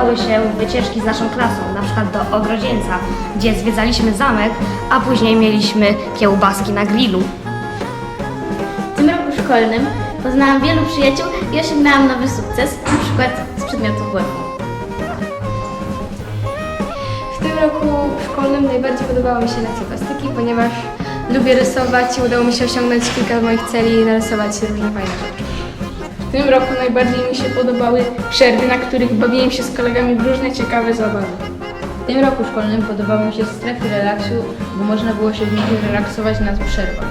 zdarzały się wycieczki z naszą klasą, na przykład do Ogrodzieńca, gdzie zwiedzaliśmy zamek, a później mieliśmy kiełbaski na grillu. W tym roku szkolnym poznałam wielu przyjaciół i osiągnęłam nowy sukces, na przykład z przedmiotów WF-u. W tym roku szkolnym najbardziej podobały mi się lekcje plastyki, ponieważ lubię rysować i udało mi się osiągnąć kilka moich celi i narysować różne fajne rzeczy. W tym roku najbardziej mi się podobały przerwy, na których bawiłem się z kolegami w różne ciekawe zabawy. W tym roku szkolnym podobały mi się strefy relaksu, bo można było się w nich relaksować na przerwach.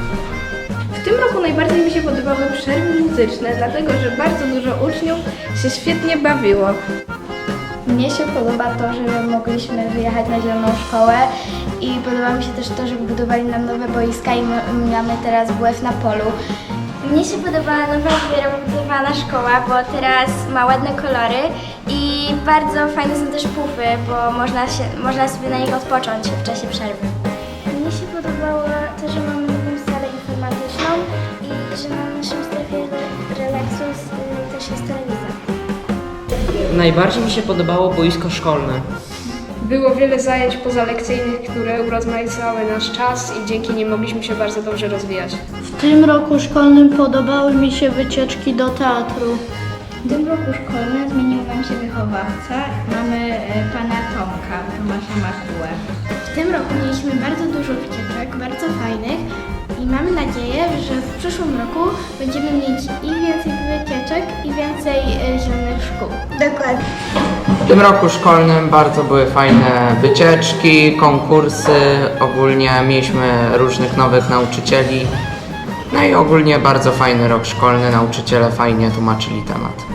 W tym roku najbardziej mi się podobały przerwy muzyczne, dlatego że bardzo dużo uczniów się świetnie bawiło. Mnie się podoba to, że mogliśmy wyjechać na zieloną szkołę i podoba mi się też to, że budowali nam nowe boiska i my- mamy teraz WF na polu. Mnie się podobała nowa wyremontowana szkoła, bo teraz ma ładne kolory i bardzo fajne są też pufy, bo można, się, można sobie na nich odpocząć w czasie przerwy. Mnie się podobało to, że mamy nową salę informatyczną i że na naszym strefie relaksu y, też jest telewizor. Najbardziej mi się podobało boisko szkolne. Było wiele zajęć pozalekcyjnych, które urozmaicały nasz czas i dzięki nim mogliśmy się bardzo dobrze rozwijać. W tym roku szkolnym podobały mi się wycieczki do teatru. W tym roku szkolnym zmienił nam się wychowawca. Mamy e, pana Tomka, Tomasza Makułę. W tym roku mieliśmy bardzo dużo wycieczek, bardzo fajnych i mamy nadzieję, że w przyszłym roku będziemy mieć i więcej wycieczek, i więcej e, zielonych szkół. Dokładnie. W tym roku szkolnym bardzo były fajne wycieczki, konkursy, ogólnie mieliśmy różnych nowych nauczycieli. No i ogólnie bardzo fajny rok szkolny, nauczyciele fajnie tłumaczyli temat.